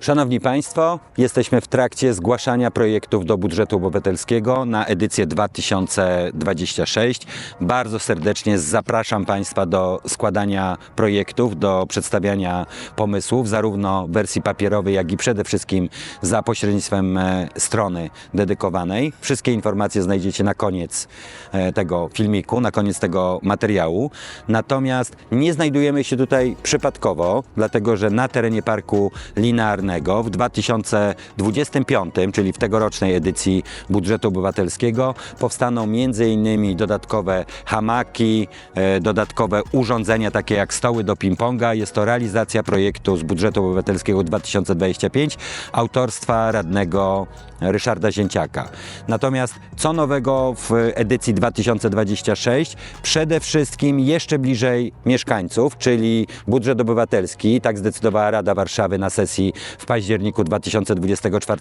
Szanowni Państwo, jesteśmy w trakcie zgłaszania projektów do budżetu obywatelskiego na edycję 2026. Bardzo serdecznie zapraszam Państwa do składania projektów, do przedstawiania pomysłów, zarówno w wersji papierowej, jak i przede wszystkim za pośrednictwem e, strony dedykowanej. Wszystkie informacje znajdziecie na koniec e, tego filmiku, na koniec tego materiału. Natomiast nie znajdujemy się tutaj przypadkowo, dlatego że na terenie parku w 2025, czyli w tegorocznej edycji budżetu obywatelskiego, powstaną m.in. dodatkowe hamaki, e, dodatkowe urządzenia takie jak stoły do ping-ponga. Jest to realizacja projektu z budżetu obywatelskiego 2025 autorstwa radnego Ryszarda Zięciaka. Natomiast co nowego w edycji 2026? Przede wszystkim jeszcze bliżej mieszkańców, czyli budżet obywatelski, tak zdecydowała Rada Warszawy na sesji w październiku 2024,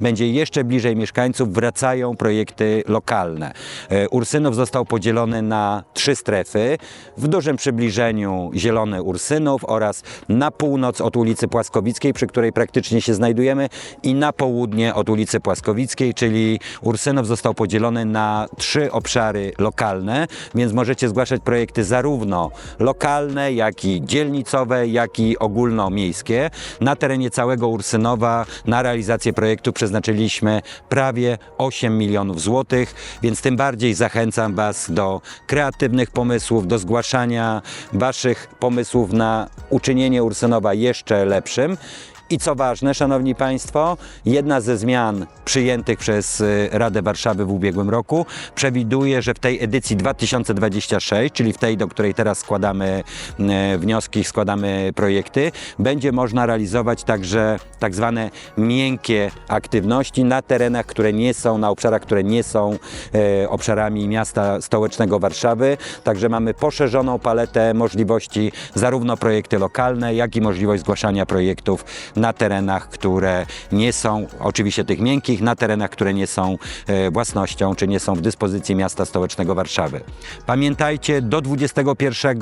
będzie jeszcze bliżej mieszkańców, wracają projekty lokalne. E, Ursynów został podzielony na trzy strefy, w dużym przybliżeniu Zielony Ursynów oraz na północ od ulicy Płaskowickiej, przy której praktycznie się znajdujemy i na południe od ulicy Płaskowickiej, czyli Ursynów został podzielony na trzy obszary lokalne, więc możecie zgłaszać projekty zarówno lokalne, jak i dzielnicowe, jak i ogólnomiejskie. Na terenie całego Ursynowa na realizację projektu przeznaczyliśmy prawie 8 milionów złotych, więc tym bardziej zachęcam Was do kreatywnych pomysłów, do zgłaszania Waszych pomysłów na uczynienie Ursynowa jeszcze lepszym. I co ważne, Szanowni Państwo, jedna ze zmian przyjętych przez y, Radę Warszawy w ubiegłym roku przewiduje, że w tej edycji 2026, czyli w tej, do której teraz składamy y, wnioski, składamy projekty, będzie można realizować także tak zwane miękkie aktywności na terenach, które nie są, na obszarach, które nie są e, obszarami miasta stołecznego Warszawy. Także mamy poszerzoną paletę możliwości, zarówno projekty lokalne, jak i możliwość zgłaszania projektów na terenach, które nie są, oczywiście tych miękkich, na terenach, które nie są e, własnością, czy nie są w dyspozycji miasta stołecznego Warszawy. Pamiętajcie, do 21,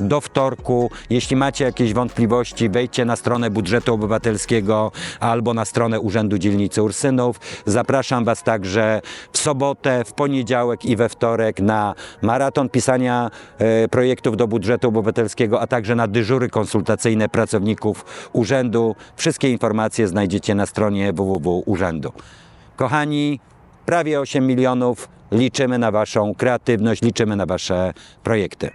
do wtorku, jeśli macie jakieś wątpliwości, wejdźcie na stronę budżetu obywatelskiego albo na stronę Urzędu Dzielnicy Ursynów. Zapraszam Was także w sobotę, w poniedziałek i we wtorek na maraton pisania e, projektów do budżetu obywatelskiego, a także na dyżury konsultacyjne pracowników urzędu. Wszystkie informacje znajdziecie na stronie www urzędu. Kochani, prawie 8 milionów. Liczymy na Waszą kreatywność, liczymy na Wasze projekty.